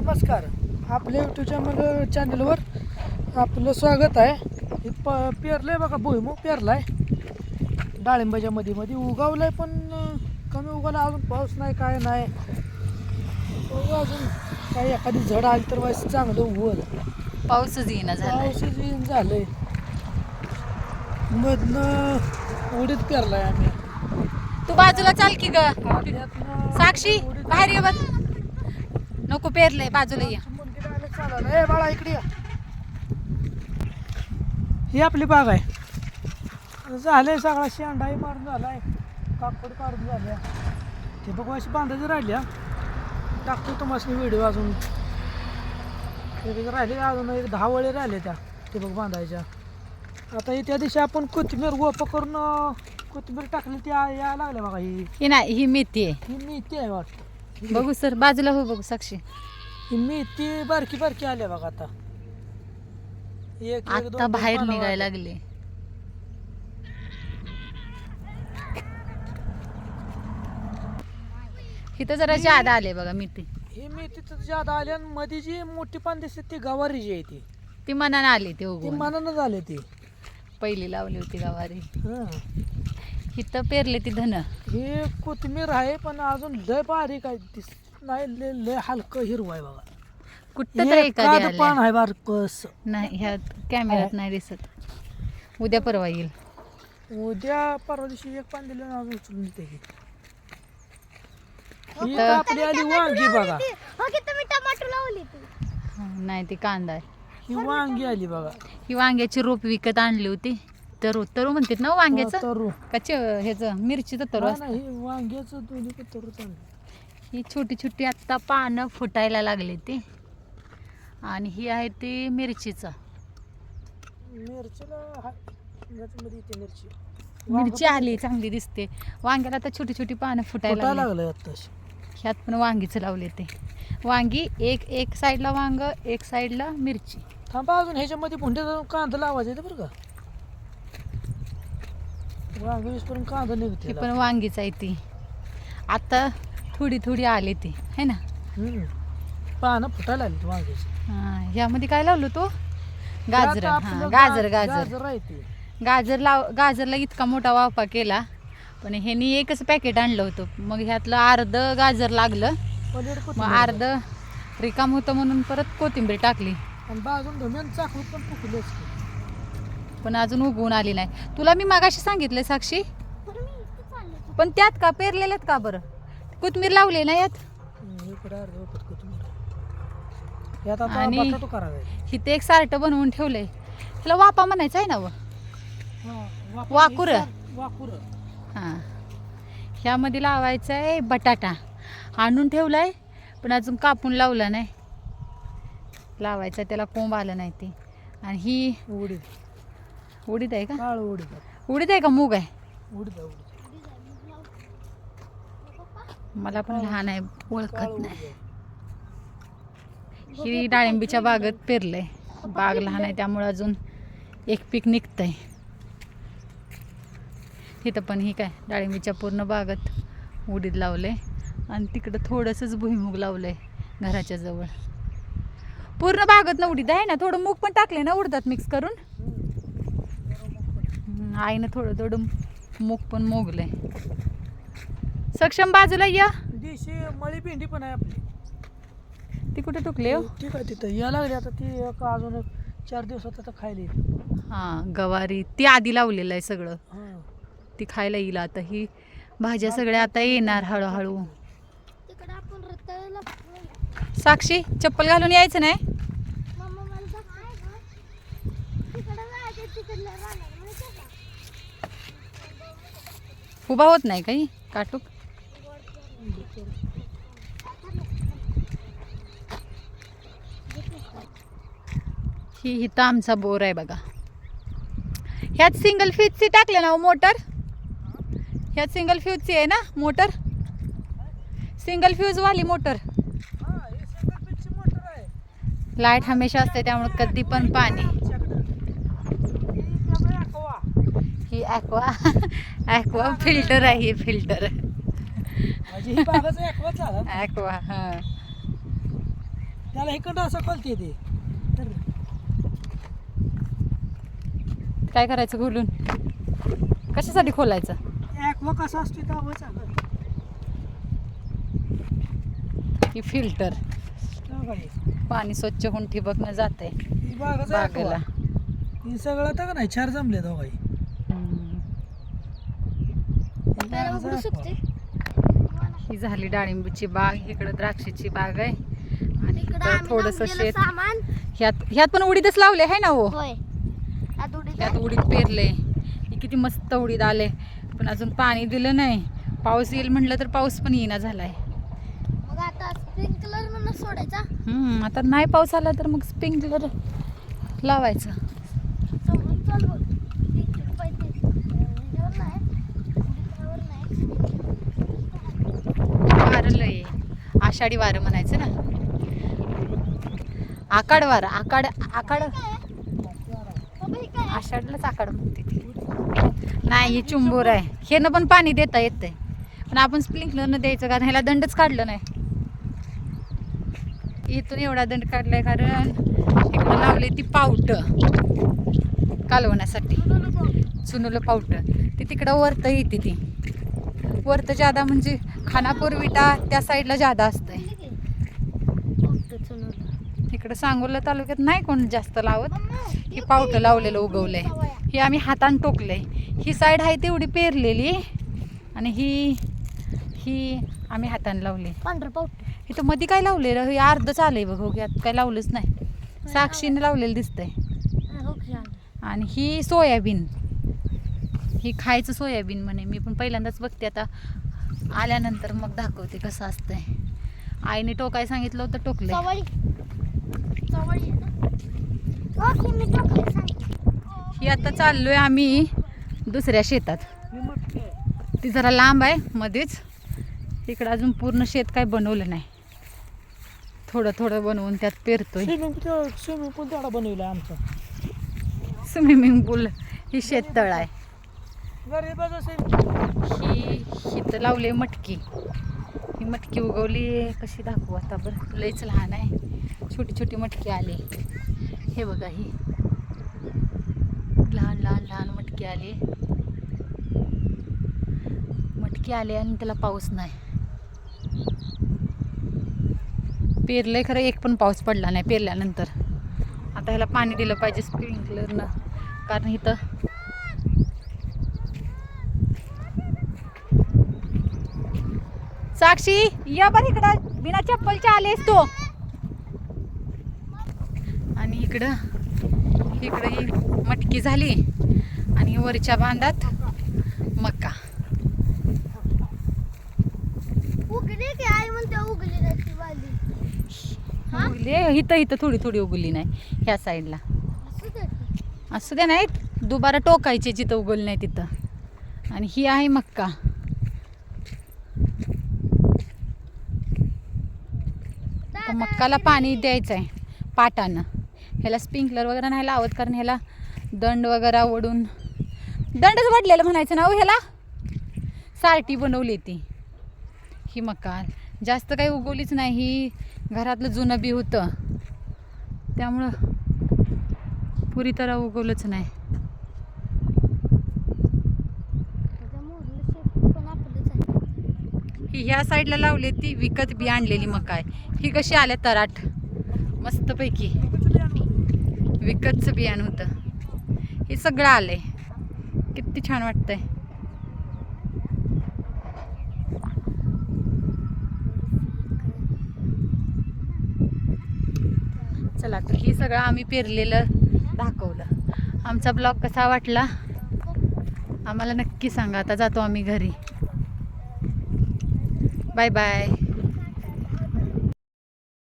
नमस्कार. आपल्या YouTube channel चॅनलवर आपलं स्वागत आहे. हे प पेरलं आहे बघा भुईमूग पेरला आहे डाळिंबाच्या मध्ये मध्ये उगावलं आहे पण कमी उगाला अजून पाऊस नाही काय नाही. बघू अजून काही एखादी झड आली तर वाईस चांगलं उगवल. पाऊसच येईना पाऊसच येईन झालंय. मधनं उडीत पेरलाय आम्ही. तू बाजूला चाल की ग. साक्षी बाहेर ये बघ. नको पेरलंय बाजूला ये. मुलगी डायरेक्ट चालायला ए बाळा इकडे या ही आपली बाग आहे. झालंय सगळा शेंडाही मारून झालाय. काकड काढून झाल्या. ते बघू अशी बांधायची राहिल्या टाकतो तुम्हाला व्हिडिओ अजून. एक राहिले अजून एक दहा वळे राहिले त्या ते बघ बांधायच्या. आता ही त्या दिवशी आपण कोथिंबीर गोप करून अं, कोथिंबीर टाकली ती आ- यायला लागल्या बघा ही. ही नाही ही मेथी आहे. ही मेथी आहे वाटतं. बघू सर बाजूला हो बघू साक्षी. ही मेथी बारकी बारकी आल्या बघा आता. एक- आता बाहेर निघायला. लागले. इथं जरा जादा आले बघा मेथी ही मेथी तर ज्यादा आली आणि मध्ये जी मोठी पान दिसते ती गवारी जी आहे ती. ती मनानं आली ते ती उगवून मनानं झाली ती. पहिली लावली होती गावारी. हं. इथं पेरले ती धन. ही कोथिंबीर आहे पण अजून लय बारीक आहे दिस नाही लय लय हलकं हिरवं आहे बघा. कुठं तर एखादी एखादं पान आल्या. आहे बारकस नाही ह्यात कॅमेऱ्यात नाही दिसत. उद्या परवा येईल. उद्या परवा दिवशी एक पान दिलं अजून उचलून देते ही. ही तर- आपली आली वांगी बघा. हो की तुम्ही टमाटो लावली ती हं, नाही ती कांदा आहे. ही वांगी आली बघा. ही वांग्याची रोप विकत आणली होती. तरू तरू म्हणतात ना वांग्याचं? तरू. का च ह्याचं मिरचीचं तरू असतं? ही वांग्याचं दोन्ही तरू ही छोटी छोटी आत्ता पानं फुटायला लागली ती. आणि ही आहे ती मिरचीचं. मिरचीला हा मिरची. मिरची आली चांगली दिसते. वांग्याला आता छोटी छोटी पानं फुटायला लागली. ह्यात पण वांगीचं लावले ते. वांगी एक एक साईडला वांग एक साईडला मिरची. थांबा अजून ह्याच्यामध्ये भुंड्या कांदा लावायचा बरं का? कांदा ही निघते पण वांगीच आहे ती. आता थोडी थोडी आली ती है ना? हम्म. पानं फुटायला आली वांग्याची हा, ह्यामध्ये काय लावलं तो? गाजर. हा गाजर गाजर. गाजर आहे ते. गाजर लाव गाजरला इतका मोठा वाफा केला पण ह्यानी एकच पॅकेट आणलं होतं. मग ह्यातलं अर्ध गाजर लागलं. मग कोथिंबीर अर्ध रिकाम होतं म्हणून परत कोथिंबीर टाकली. आणि बाजून धम्यान पण फुकलेच की. पण अजून उगवून आली नाही. तुला मी मागाशी सांगितलंय साक्षी. पण मी इथे चालले पण त्यात का पेरलेल्यात का बरं? कोथिंबीर लावली ना यात? हम्म, इकडे अर्ध वखत कोथिंबीर यात आता आणि- बटाटो करायचा इथे एक सार्ट बनवून ठेवलंय. त्याला वापा म्हणायचं आहे ना व? वाकुरं. वाकुर. हां. ह्यामध्ये लावायचं आहे बटाटा. आणून ठेवलाय पण अजून कापून लावला नाही. लावायचा त्याला कोंब आलं नाही ते. आणि ही उडीद. उडीद आहे का? काळ उडीद उडीद आहे का मूग आहे? उडीद आहे, उडीद मला पण लहान आहे काळ ओळखत उडीद नाही. आहे. ही डाळिंबीच्या बागेत पेरलंय. बाग लहान आहे त्यामुळे अजून एक पीक निघतंय. इथं पण ही काय डाळिंबीच्या पूर्ण बागेत उडीद लावलंय. आणि तिकडं थोडंसंच भुईमुग लावलंय घराच्या जवळ. पूर्ण बागेत ना उडीद आहे ना थोडं मूग पण टाकले ना उडदात मिक्स करून? आईनं थोडं थोडं मूग पण मोगलंय. सक्षम बाजूला या. देशी मळी भेंडी पण आहे आपली. ती कुठे टुकले हो? ठीक आहे तिथं. या लागली आता ती एक अजून एक चार दिवसात आता खायला येईल. हां गवारी. ती आधी लावलेलं आहे सगळं. हां. ती खायला येईल आता. ही भाज्या सगळ्या आता येणार हळूहळू. तिकडे आपण रताळ्याला साक्षी चप्पल घालून यायचं नाही? उभा होत नाही काही? काटूक? ही इथं आमचा बोर आहे बघा. ह्यात सिंगल फ्यूजची टाकले ना मोटर? ह्यात सिंगल फ्यूजची आहे ना मोटर? सिंगल फ्यूजवाली मोटर? हां हे लाइट हमेशा असते त्यामुळे कधी पण पाणी आमच्याकडं. हे इकडं aqua. ही ॲक्वा ॲक्वा फिल्टर आहे ही फिल्टर म्हणजे ही ॲक्वा हां. त्याला इकडं असं खोलते ते. काय करायचं खोलून? कशासाठी खोलायचं? ॲक्वा कसा असतो आहे ही फिल्टर पाणी स्वच्छ होऊन ठिबकनं जाते ही बागेला. ही सगळं तर का नाही चार जमले दोघाई ही झाली डाळिंबीची बाग इकडं द्राक्षाची बाग आहे. आणि थोडस शेत. सामान. ह्यात ह्यात पण उडीदच लावले आहे ना हो? होय. आता उडीद पेरले. ही किती मस्त उडीद आले. पण अजून पाणी दिलं नाही. पाऊस येईल म्हटलं तर पाऊस पण येईना झालाय. मग आता स्प्रिंकलर म्हणून सोडायचा. हम्म, आता नाही पाऊस आला तर मग स्प्रिंकलर लावायचं समोरून चाल बोल तीनशे रुपये ते उडीदावर नाही उडीदावर नाही वारं लय आषाढी वारं म्हणायचं ना? आकाड वारं आकाड आकाड? बाबा आषाढलाच आकाड म्हणते ती. नाही हे चुंबूर आहे. ह्यानं पण पाणी देता येतंय. पण आपण स्प्रिंकलरनं द्यायचं कारण ह्याला दंडच काढलं नाही. इथून एवढा दंड काढलाय कारण इकडं लावले ती पावट. कालवण्यासाठी. चुनलं पावट. ती तिकडं वरतं येते ती. वरतं जादा म्हणजे खानापूर विटा त्या साईडला जादा असतंय. इकडं सांगोला तालुक्यात नाही कोण जास्त लावत. हे पावटं लावलेलं उगवलंय. हे आम्ही हातानं टोकलंय. ही साईड आहे तेवढी पेरलेली आणि ही ही आम्ही हाताने लावली. इथं मध्ये काय लावलेलं? हे अर्धच आलंय बघ हो यात काय लावलंच नाही. साक्षीने लावलेलं दिसतंय. हो. आणि ही सोयाबीन. ही खायचं सोयाबीन म्हणे. मी पण पहिल्यांदाच बघते आता. आल्यानंतर मग दाखवते कसं असतंय. आईने टोकाय सांगितलं होतं टाकले ही आता चाललोय आम्ही दुसऱ्या शेतात. ती जरा लांब आहे मध्येच इकडं अजून पूर्ण शेत काय बनवलं नाही. थोडं थोडं बनवून त्यात पेरतोय. स्विमिंग पूल तेवढा बनवला आमचा. स्विमिंग पूल ही शेततळ आहे. ही इथं लावले मटकी. ही मटकी उगवली कशी दाखवू आता बरं? लईच लहान आहे. छोटी छोटी मटकी आली. हे बघा ही. लहान लहान लहान मटकी आली. मटकी आली आणि त्याला पाऊस नाही. पेरलंय खरं एक पण पाऊस पडला नाही पेरल्यानंतर. आता ह्याला पाणी दिलं पाहिजे स्प्रिंकलरनं. कारण इथं साक्षी या बर इकडं. बिना चप्पलच्या आलेस तू. आणि इकडं इकडं ही मटकी झाली. आणि वरच्या बांधात मका. उगली उगली हा? उगली? इथं इथं थोडी थोडी उगली नाही ह्या साईडला. असू दे. नाहीत. दुबारा टोकायचे जिथं उगवली नाही तिथं. आणि ही आहे मक्का तर मक्काला पाणी द्यायचं आहे पाटानं. ह्याला स्प्रिंकलर वगैरे नाही लावत कारण ह्याला दंड वगैरे ओढून दंडच वडलेलं म्हणायचं ना हो ह्याला. सारटी बनवली ती. ही मका जास्त काही उगवलीच नाही. ही घरातलं जुनं बी होतं. त्यामुळं पुरी तर उगवलंच नाही त्याच्या मोरलं शेत पण आपलंच आहे ही ह्या साईडला लावली ती विकत बी आणलेली मका आहे ही कशी आल्या तराट? मस्तपैकी. विकतचं बियाण होतं हे सगळं आलंय. किती छान वाटतंय. चला तर हे सगळं आम्ही पेरलेलं दाखवलं. आमचा ब्लॉग कसा वाटला? आम्हाला नक्की सांगा. आता जातो आम्ही घरी. Bye-bye.